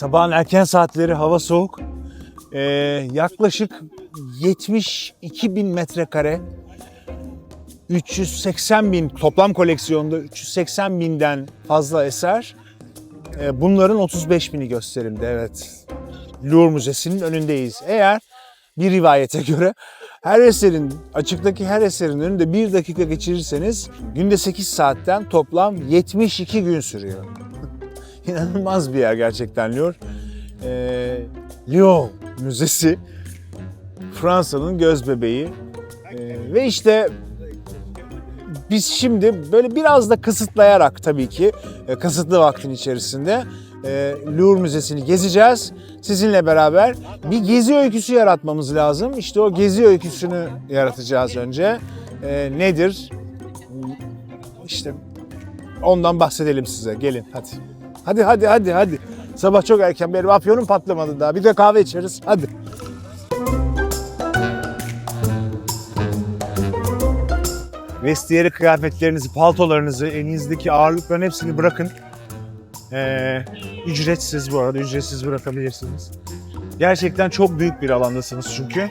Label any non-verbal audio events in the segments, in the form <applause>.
Sabahın erken saatleri hava soğuk. Ee, yaklaşık 72 bin metrekare 380 bin toplam koleksiyonda 380 binden fazla eser. Ee, bunların 35 bini gösterimde evet. Louvre Müzesi'nin önündeyiz. Eğer bir rivayete göre her eserin, açıktaki her eserin önünde bir dakika geçirirseniz günde 8 saatten toplam 72 gün sürüyor. İnanılmaz bir yer gerçekten Louvre. Ee, Lyon Müzesi Fransa'nın göz bebeği. Ee, ve işte biz şimdi böyle biraz da kısıtlayarak tabii ki e, kısıtlı vaktin içerisinde e, Louvre Müzesi'ni gezeceğiz. Sizinle beraber bir gezi öyküsü yaratmamız lazım. İşte o gezi öyküsünü yaratacağız önce. E, nedir? İşte ondan bahsedelim size. Gelin hadi. Hadi hadi hadi hadi. Sabah çok erken benim afyonum patlamadı daha. Bir de kahve içeriz. Hadi. Vestiyeri kıyafetlerinizi, paltolarınızı, elinizdeki ağırlıkların hepsini bırakın. Ee, ücretsiz bu arada, ücretsiz bırakabilirsiniz. Gerçekten çok büyük bir alandasınız çünkü.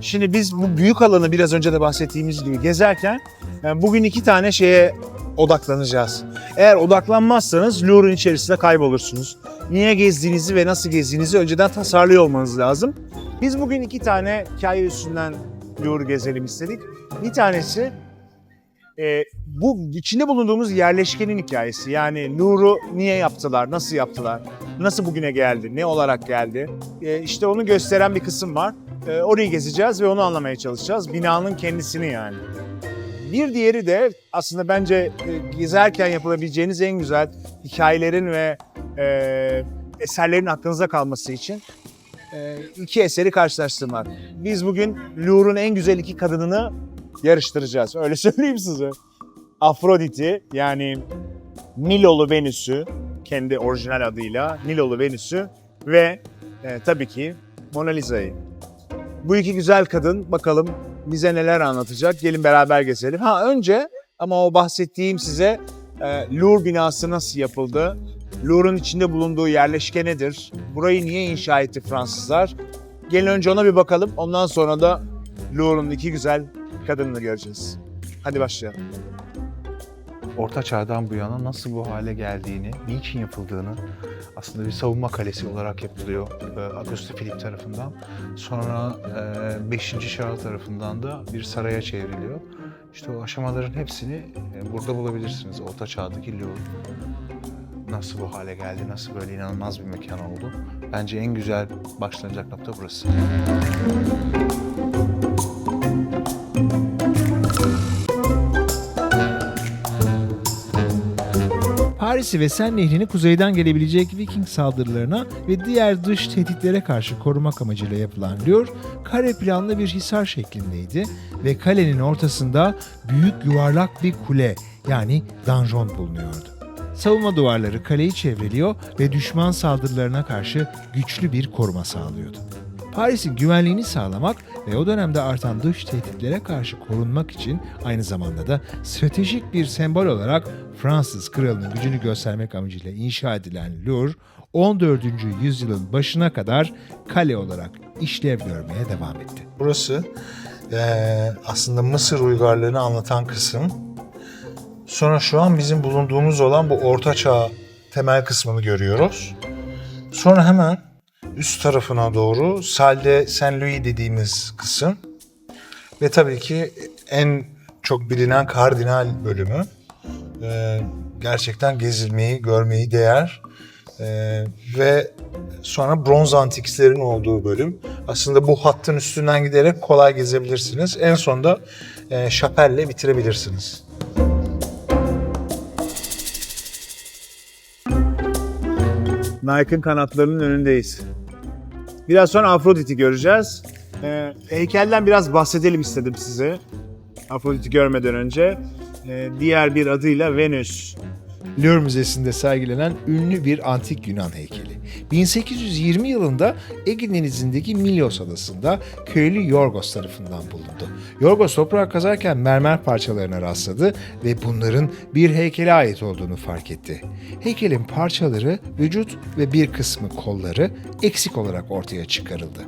Şimdi biz bu büyük alanı biraz önce de bahsettiğimiz gibi gezerken yani bugün iki tane şeye odaklanacağız. Eğer odaklanmazsanız Louvre'un içerisinde kaybolursunuz. Niye gezdiğinizi ve nasıl gezdiğinizi önceden tasarlıyor olmanız lazım. Biz bugün iki tane hikaye üstünden Louvre gezelim istedik. Bir tanesi e, bu içinde bulunduğumuz yerleşkenin hikayesi. Yani Louvre'u niye yaptılar, nasıl yaptılar, nasıl bugüne geldi, ne olarak geldi. E, işte onu gösteren bir kısım var. E, orayı gezeceğiz ve onu anlamaya çalışacağız. Binanın kendisini yani. Bir diğeri de aslında bence e, gezerken yapılabileceğiniz en güzel hikayelerin ve e, eserlerin aklınıza kalması için e, iki eseri karşılaştırmak. Biz bugün Louvre'un en güzel iki kadınını yarıştıracağız. Öyle <laughs> söyleyeyim size. Afrodit'i yani Nilolu Venüs'ü kendi orijinal adıyla Nilolu Venüs'ü ve e, tabii ki Mona Lisa'yı. Bu iki güzel kadın bakalım bize neler anlatacak. Gelin beraber gezelim. Ha önce ama o bahsettiğim size e, Louvre binası nasıl yapıldı? Louvre'un içinde bulunduğu yerleşke nedir? Burayı niye inşa etti Fransızlar? Gelin önce ona bir bakalım. Ondan sonra da Louvre'un iki güzel kadınını göreceğiz. Hadi başlayalım. Orta Çağ'dan bu yana nasıl bu hale geldiğini, niçin yapıldığını aslında bir savunma kalesi olarak yapılıyor e, Auguste Philippe tarafından. Sonra 5. Charles tarafından da bir saraya çevriliyor. İşte o aşamaların hepsini e, burada bulabilirsiniz. Orta Çağ'daki Louvre nasıl bu hale geldi, nasıl böyle inanılmaz bir mekan oldu. Bence en güzel başlanacak nokta burası. Paris'i ve Sen Nehri'ni kuzeyden gelebilecek Viking saldırılarına ve diğer dış tehditlere karşı korumak amacıyla yapılan Louvre, kare planlı bir hisar şeklindeydi ve kalenin ortasında büyük yuvarlak bir kule yani donjon bulunuyordu. Savunma duvarları kaleyi çevreliyor ve düşman saldırılarına karşı güçlü bir koruma sağlıyordu. Paris'in güvenliğini sağlamak ve o dönemde artan dış tehditlere karşı korunmak için aynı zamanda da stratejik bir sembol olarak Fransız kralının gücünü göstermek amacıyla inşa edilen Louvre, 14. yüzyılın başına kadar kale olarak işlev görmeye devam etti. Burası eee, aslında Mısır uygarlığını anlatan kısım. Sonra şu an bizim bulunduğumuz olan bu Orta Çağ temel kısmını görüyoruz. Sonra hemen üst tarafına doğru Salde Saint Louis dediğimiz kısım. Ve tabii ki en çok bilinen kardinal bölümü. Eee, gerçekten gezilmeyi, görmeyi değer. Eee, ve sonra bronz antiklerin olduğu bölüm. Aslında bu hattın üstünden giderek kolay gezebilirsiniz. En sonda e, şapelle bitirebilirsiniz. Nike'ın kanatlarının önündeyiz. Biraz sonra Afrodit'i göreceğiz. Ee, heykelden biraz bahsedelim istedim size. Afrodit'i görmeden önce. Ee, diğer bir adıyla Venüs. Louvre Müzesi'nde sergilenen ünlü bir antik Yunan heykeli. 1820 yılında Ege Denizi'ndeki Milos adasında köylü Yorgos tarafından bulundu. Yorgos toprağı kazarken mermer parçalarına rastladı ve bunların bir heykele ait olduğunu fark etti. Heykelin parçaları, vücut ve bir kısmı kolları eksik olarak ortaya çıkarıldı.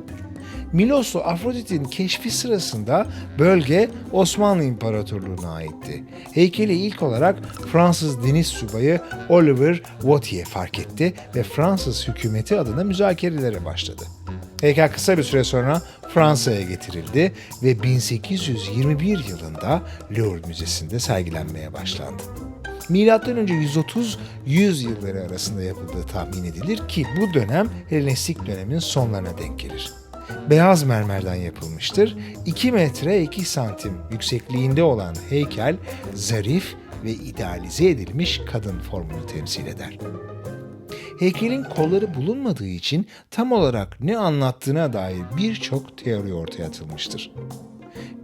Miloslu Afrodit'in keşfi sırasında bölge Osmanlı İmparatorluğu'na aitti. Heykeli ilk olarak Fransız deniz subayı Oliver Wautier fark etti ve Fransız hükümeti adına müzakerelere başladı. Heykel kısa bir süre sonra Fransa'ya getirildi ve 1821 yılında Louvre Müzesi'nde sergilenmeye başlandı. Milattan önce 130-100 yılları arasında yapıldığı tahmin edilir ki bu dönem Helenistik dönemin sonlarına denk gelir. Beyaz mermerden yapılmıştır. 2 metre 2 santim yüksekliğinde olan heykel zarif ve idealize edilmiş kadın formunu temsil eder. Heykelin kolları bulunmadığı için tam olarak ne anlattığına dair birçok teori ortaya atılmıştır.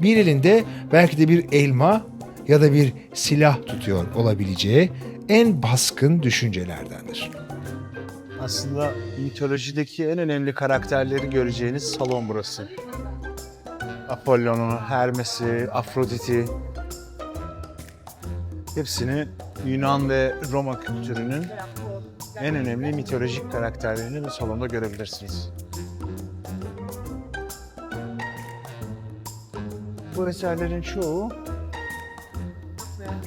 Bir elinde belki de bir elma ya da bir silah tutuyor olabileceği en baskın düşüncelerdendir. Aslında mitolojideki en önemli karakterleri göreceğiniz salon burası. Apollon'u, Hermes'i, Afrodit'i hepsini Yunan ve Roma kültürünün en önemli mitolojik karakterlerini bu salonda görebilirsiniz. Bu eserlerin çoğu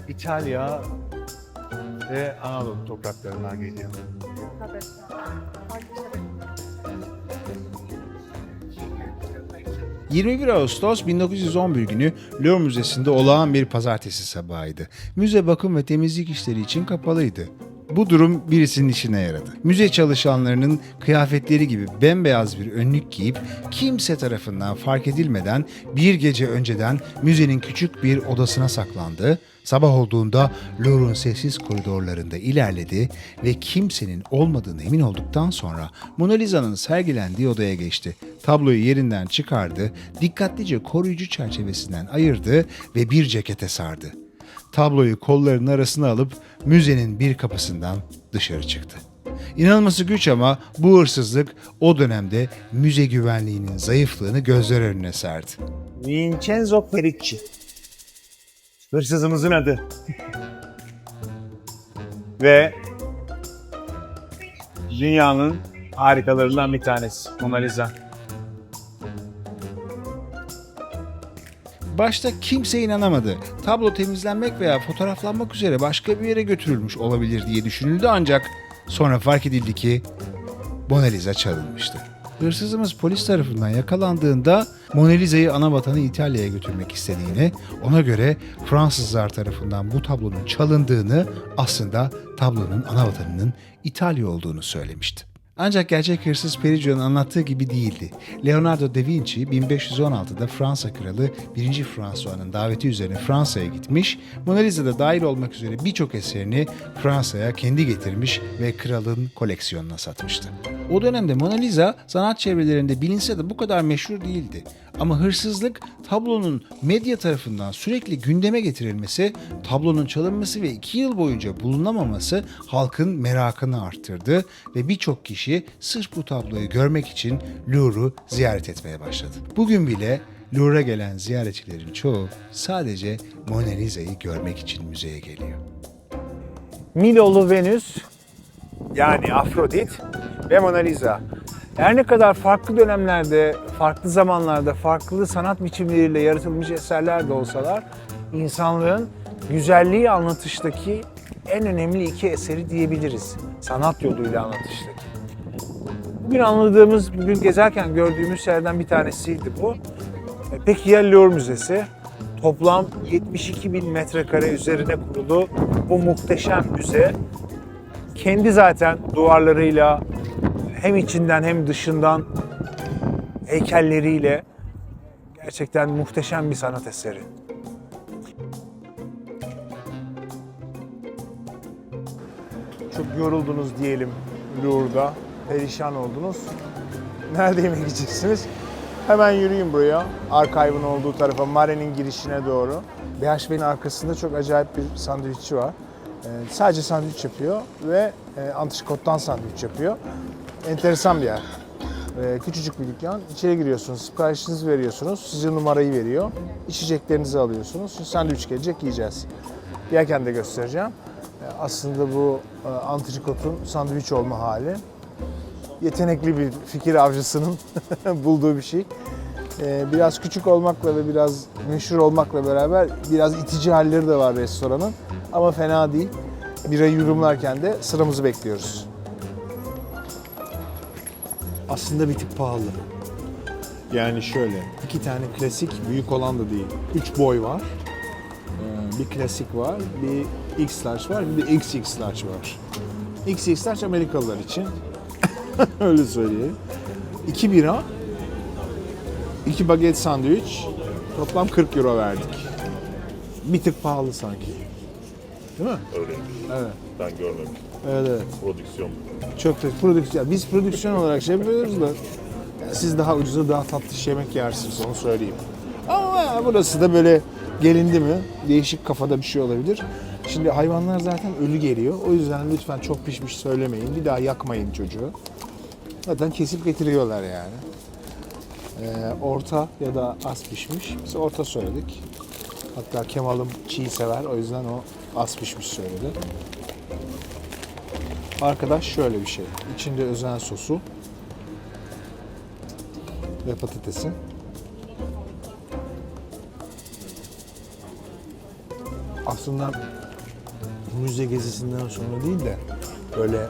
İtalya ve Anadolu topraklarından geliyor. 21 Ağustos 1911 günü Louvre Müzesi'nde olağan bir pazartesi sabahıydı. Müze bakım ve temizlik işleri için kapalıydı. Bu durum birisinin işine yaradı. Müze çalışanlarının kıyafetleri gibi bembeyaz bir önlük giyip kimse tarafından fark edilmeden bir gece önceden müzenin küçük bir odasına saklandı. Sabah olduğunda Louvre'un sessiz koridorlarında ilerledi ve kimsenin olmadığını emin olduktan sonra Mona Lisa'nın sergilendiği odaya geçti. Tabloyu yerinden çıkardı, dikkatlice koruyucu çerçevesinden ayırdı ve bir cekete sardı. Tabloyu kollarının arasına alıp müzenin bir kapısından dışarı çıktı. İnanılması güç ama bu hırsızlık o dönemde müze güvenliğinin zayıflığını gözler önüne serdi. Vincenzo Pericci. Hırsızımızın adı. <laughs> Ve dünyanın harikalarından bir tanesi Mona Lisa. Başta kimse inanamadı. Tablo temizlenmek veya fotoğraflanmak üzere başka bir yere götürülmüş olabilir diye düşünüldü ancak sonra fark edildi ki Mona Lisa çalınmıştı. Hırsızımız polis tarafından yakalandığında Mona Lisa'yı ana vatanı İtalya'ya götürmek istediğini, ona göre Fransızlar tarafından bu tablonun çalındığını, aslında tablonun ana vatanının İtalya olduğunu söylemişti. Ancak gerçek hırsız Pericio'nun anlattığı gibi değildi. Leonardo da Vinci 1516'da Fransa kralı 1. François'ın daveti üzerine Fransa'ya gitmiş, Mona Lisa'da dahil olmak üzere birçok eserini Fransa'ya kendi getirmiş ve kralın koleksiyonuna satmıştı. O dönemde Mona Lisa sanat çevrelerinde bilinse de bu kadar meşhur değildi. Ama hırsızlık tablonun medya tarafından sürekli gündeme getirilmesi, tablonun çalınması ve iki yıl boyunca bulunamaması halkın merakını arttırdı ve birçok kişi sırf bu tabloyu görmek için Louvre'u ziyaret etmeye başladı. Bugün bile Louvre'a gelen ziyaretçilerin çoğu sadece Mona Lisa'yı görmek için müzeye geliyor. Milolu Venüs yani Afrodit ve Mona Lisa. Her ne kadar farklı dönemlerde, farklı zamanlarda, farklı sanat biçimleriyle yaratılmış eserler de olsalar, insanlığın güzelliği anlatıştaki en önemli iki eseri diyebiliriz. Sanat yoluyla anlatıştaki. Bugün anladığımız, bugün gezerken gördüğümüz yerden bir tanesiydi bu. E, Peki ya Louvre Müzesi? Toplam 72 bin metrekare üzerine kurulu bu muhteşem müze kendi zaten duvarlarıyla hem içinden hem dışından heykelleriyle gerçekten muhteşem bir sanat eseri. Çok yoruldunuz diyelim Louvre'da. Perişan oldunuz. Nerede yemek yiyeceksiniz? Hemen yürüyün buraya. Arkayvın olduğu tarafa, Mare'nin girişine doğru. BHV'nin arkasında çok acayip bir sandviççi var. Ee, sadece sandviç yapıyor ve e, antrikottan sandviç yapıyor. Enteresan bir yer. Ee, küçücük bir dükkan. İçeri giriyorsunuz, siparişinizi veriyorsunuz. Size numarayı veriyor. İçeceklerinizi alıyorsunuz. Şimdi sandviç gelecek, yiyeceğiz. Yerken de göstereceğim. Ee, aslında bu e, antrikotun sandviç olma hali. Yetenekli bir fikir avcısının <laughs> bulduğu bir şey. Ee, biraz küçük olmakla ve biraz meşhur olmakla beraber biraz itici halleri de var restoranın. Ama fena değil. Bira yudumlarken de sıramızı bekliyoruz. Aslında bir tık pahalı. Yani şöyle, iki tane klasik, büyük olan da değil. Üç boy var. Ee, Bir klasik var, bir X large var, bir de XX large var. XX large Amerikalılar için. <laughs> Öyle söyleyeyim. İki bira, iki baget sandviç, toplam 40 euro verdik. Bir tık pahalı sanki. Değil mi? Öyleymiş. Evet. Ben görmemiştim. Evet evet. Prodüksiyon. Çok da prodüksiyon. Biz prodüksiyon olarak şey yapıyoruz da siz daha ucuza daha tatlı iş yemek yersiniz onu söyleyeyim. Ama burası da böyle gelindi mi değişik kafada bir şey olabilir. Şimdi hayvanlar zaten ölü geliyor. O yüzden lütfen çok pişmiş söylemeyin. Bir daha yakmayın çocuğu. Zaten kesip getiriyorlar yani. Ee, orta ya da az pişmiş. Biz orta söyledik. Hatta Kemal'ım çiğ sever. O yüzden o az pişmiş söyledi. Arkadaş şöyle bir şey. İçinde özen sosu ve patatesi. Aslında müze gezisinden sonra değil de böyle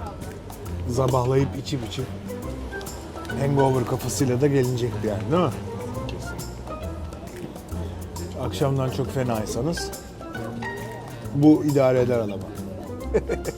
zabahlayıp içip içip hangover kafasıyla da gelinecekti yani değil mi? Akşamdan çok fenaysanız bu idare eder adama. <laughs>